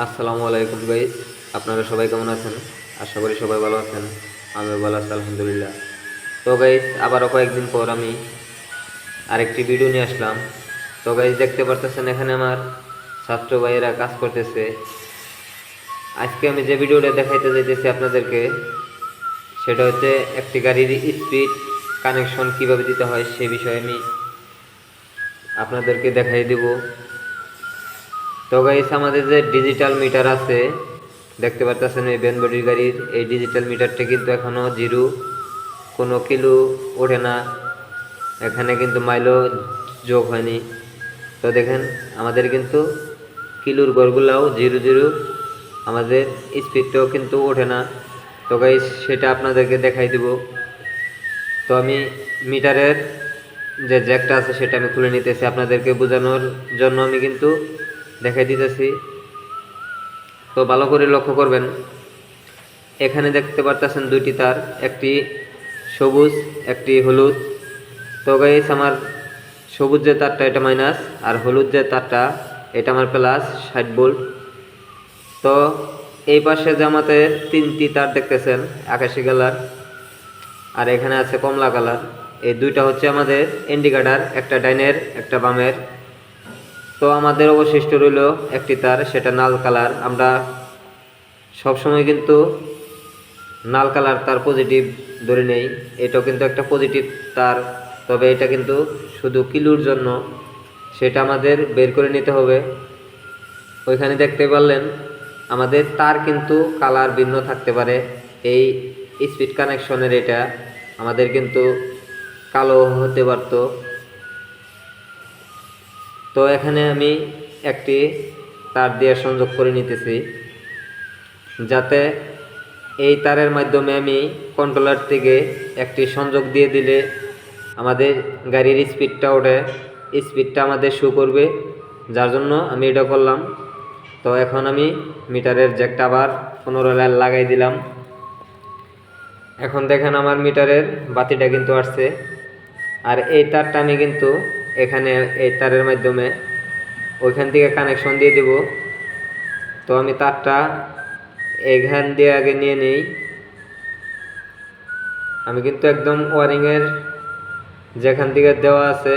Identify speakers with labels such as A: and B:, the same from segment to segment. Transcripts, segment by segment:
A: আসসালামু আলাইকুম গাইস আপনারা সবাই কেমন আছেন? আশা করি সবাই ভালো আছেন, আমিও ভালো আছি, আলহামদুলিল্লাহ। তো গাইস আবারও কয়েকদিন পর আমি আরেকটি ভিডিও নিয়ে আসলাম। তো গাইস দেখতে পারতেছেন এখানে আমার ছাত্র ভাইয়েরা কাজ করতেছে। আজকে আমি যে ভিডিওটা দেখাইতে যাইতেছি আপনাদেরকে, সেটা হচ্ছে একটি গাড়ির স্পিড কানেকশন কীভাবে দিতে হয়, সে বিষয়ে আমি আপনাদেরকে দেখাই দেবো। তো গাইস আমাদের যে ডিজিটাল মিটার আছে, দেখতে পারতেছেন এই বেনবডির গাড়ির, এই ডিজিটাল মিটারটা কিন্তু এখনও জিরো কোনো কিলো ওঠে না। এখানে কিন্তু মাইলও যোগ হয়নি। তো দেখেন, আমাদের কিন্তু কিলোর গড়গুলাও জিরো জিরো আমাদের স্পিডটাও কিন্তু ওঠে না। তো গাইস সেটা আপনাদেরকে দেখাই দিব। তো আমি মিটারের যে জ্যাকটা আছে, সেটা আমি খুলে নিতেছি। আপনাদেরকে বোঝানোর জন্য আমি কিন্তু দেখাই দিতেছি। তো ভালো করে লক্ষ্য করবেন, এখানে দেখতে পারতেছেন দুইটি তার, একটি সবুজ, একটি হলুদ। তো গাইস আমার সবুজ যে তারটা এটা মাইনাস আর হলুদ যে তারটা এটা আমার প্লাস ষাট ভোল্ট তো এই পাশে জামাতের তিনটি তার দেখতেছেন, আকাশি কালার, আর এখানে আছে কমলা কালার। এই দুইটা হচ্ছে আমাদের ইন্ডিকেটার একটা ডাইনের, একটা বামের। তো আমাদের অবশিষ্ট রইল একটি তার, সেটা নাল কালার। আমরা সবসময় কিন্তু নাল কালার তার পজিটিভ ধরে নেই। এটাও কিন্তু একটা পজিটিভ তার, তবে এটা কিন্তু শুধু কিলুর জন্য। সেটা আমাদের বের করে নিতে হবে। ওইখানে দেখতে পারলেন, আমাদের তার কিন্তু কালার ভিন্ন থাকতে পারে। এই স্পিড কানেকশনের এটা আমাদের কিন্তু কালো হতে পারতো। তো এখানে আমি একটি তার দিয়ে সংযোগ করে নিতেছি, যাতে এই তারের মাধ্যমে আমি কন্ট্রোলার থেকে একটি সংযোগ দিয়ে দিলে আমাদের গাড়ির স্পিডটা ওঠে। স্পিডটা আমাদের শো করবে, যার জন্য আমি এটা করলাম। তো এখন আমি মিটারের জ্যাকটা আবার পনেরো লাইন লাগাই দিলাম। এখন দেখেন আমার মিটারের বাতিটা কিন্তু আসছে। আর এই তারটা আমি কিন্তু এখানে এই তারের মাধ্যমে ওইখান থেকে কানেকশন দিয়ে দেব। তো আমি তারটা এখান দিয়ে আগে নিয়ে নিই। আমি কিন্তু একদম ওয়ারিংয়ের যেখান থেকে দেওয়া আছে,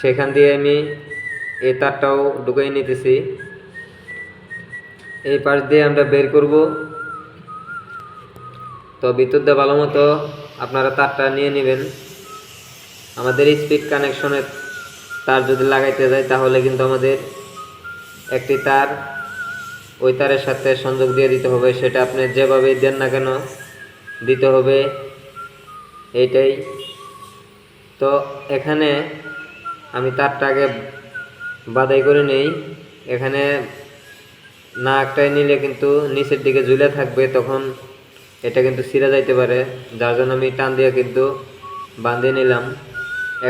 A: সেখান দিয়ে আমি এই তারটাও ঢুকিয়ে নিতেছি। এই পাশ দিয়ে আমরা বের করব। তো বিদ্যুৎ দিয়ে ভালো মতো আপনারা তারটা নিয়ে নেবেন। আমাদের স্পিড কানেকশনের তার যদি লাগাইতে যায়, তাহলে কিন্তু আমাদের একটি তার ওই তারের সাথে সংযোগ দিয়ে দিতে হবে। সেটা আপনি যেভাবেই দেন না কেন দিতে হবে। এইটাই। তো এখানে আমি তারটা আগে বাদাই করে নেই। এখানে না একটাই নিলে কিন্তু নিচের দিকে ঝুলে থাকবে, তখন এটা কিন্তু ছিঁড়ে যাইতে পারে। যার জন্য আমি টান দিয়ে কিন্তু বাঁধিয়ে নিলাম।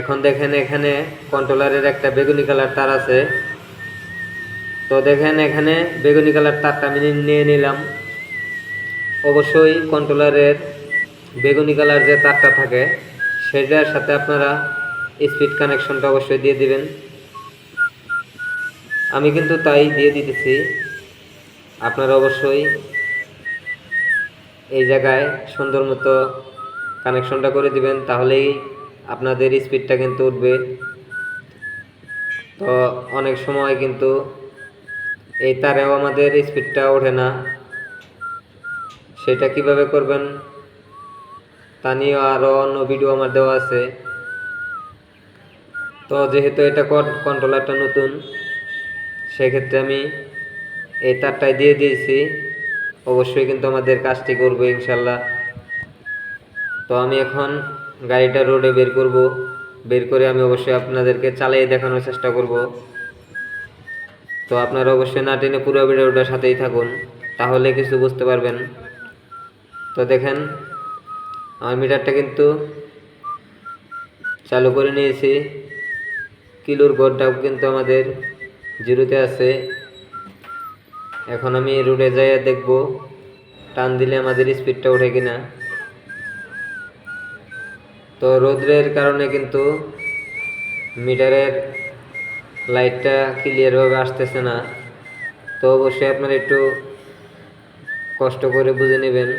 A: এখন দেখেন এখানে কন্ট্রোলারের একটা বেগুনি কালার তার আছে। তো দেখেন এখানে বেগুনি কালার তারটা আমি নিয়ে নিলাম। অবশ্যই কন্ট্রোলারের বেগুনি কালার যে তারটা থাকে, সেটার সাথে আপনারা স্পিড কানেকশনটা অবশ্যই দিয়ে দিবেন। আমি কিন্তু তাই দিয়ে দিতেছি। আপনারা অবশ্যই এই জায়গায় সুন্দর মতো কানেকশনটা করে দিবেন, তাহলেই আপনাদের স্পিডটা কিন্তু উঠবে। তো অনেক সময় কিন্তু এই তারেও আমাদের স্পিডটা ওঠে না। সেটা কীভাবে করবেন? তা নিয়েও আরও অন্য ভিডিও আমার দেওয়া আছে। তো যেহেতু এটা কন্ট্রোলারটা নতুন, সেক্ষেত্রে আমি এই তারটাই দিয়ে দিয়েছি। অবশ্যই কিন্তু আমাদের কাজটি করবে ইনশাল্লাহ। তো আমি এখন গাড়িটা রোডে বের করব। বের করে আমি অবশ্যই আপনাদেরকে চালিয়ে দেখানোর চেষ্টা করব। তো আপনারা অবশ্যই না টেনে পুরো ভিডিওটার সাথেই থাকুন, তাহলে কিছু বুঝতে পারবেন। তো দেখেন আমার মিটারটা কিন্তু চালু করে নিয়েছি। কিলোর গড়টাও কিন্তু আমাদের জিরোতে আছে। এখন আমি রোডে যাইয়া দেখব, টান দিলে আমাদের স্পিডটা ওঠে কিনা। তো রোদ্রের কারণে কিন্তু মিটারের লাইটটা ক্লিয়ারভাবে আসতেছে না। তো অবশ্যই আপনারা একটু কষ্ট করে বুঝে নেবেন।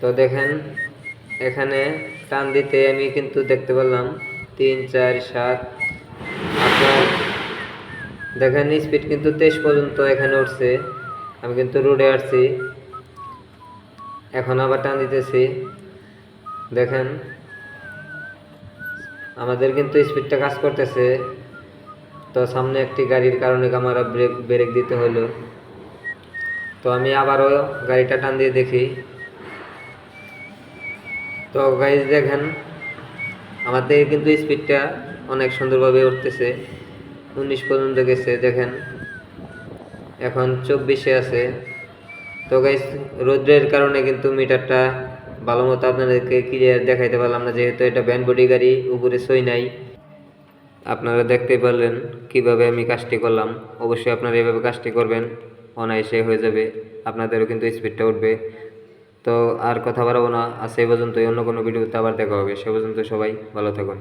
A: তো দেখেন, এখানে টান দিতে আমি কিন্তু দেখতে পেলাম। তিন, চার, সাত আপনার দেখেন স্পিড কিন্তু তেইশ পর্যন্ত এখানে উঠছে। আমি কিন্তু রোডে আসছি। এখন আবার টান দিতেছি। দেখেন, আমাদের কিন্তু স্পিডটা কাজ করতেছে। তো সামনে একটি গাড়ির কারণে আমার ব্রেক ব্রেক দিতে হলো। তো আমি আবারও গাড়িটা টান দিয়ে দেখি। তো গাইজ দেখেন আমাদের কিন্তু স্পিডটা অনেক সুন্দরভাবে উঠতেছে। উনিশ পর্যন্ত গেছে, দেখেন। এখন চব্বিশে আছে। তো গাইজ রৌদ্রের কারণে কিন্তু মিটারটা ভালো মতো আপনাদেরকে ক্লিয়ার দেখাইতে পারলাম না, যেহেতু এটা ব্যান বডি গাড়ি, উপরে সই নাই। আপনারা দেখতে পারলেন কীভাবে আমি কাজটি করলাম। অবশ্যই আপনারা এভাবে কাজটি করবেন, অনায়াসে হয়ে যাবে, আপনাদেরও কিন্তু স্পিডটা উঠবে। তো আর কথা বাড়াবো না আর সেই পর্যন্তই, অন্য কোনো ভিডিওতে আবার দেখা হবে। সে পর্যন্ত সবাই ভালো থাকুন।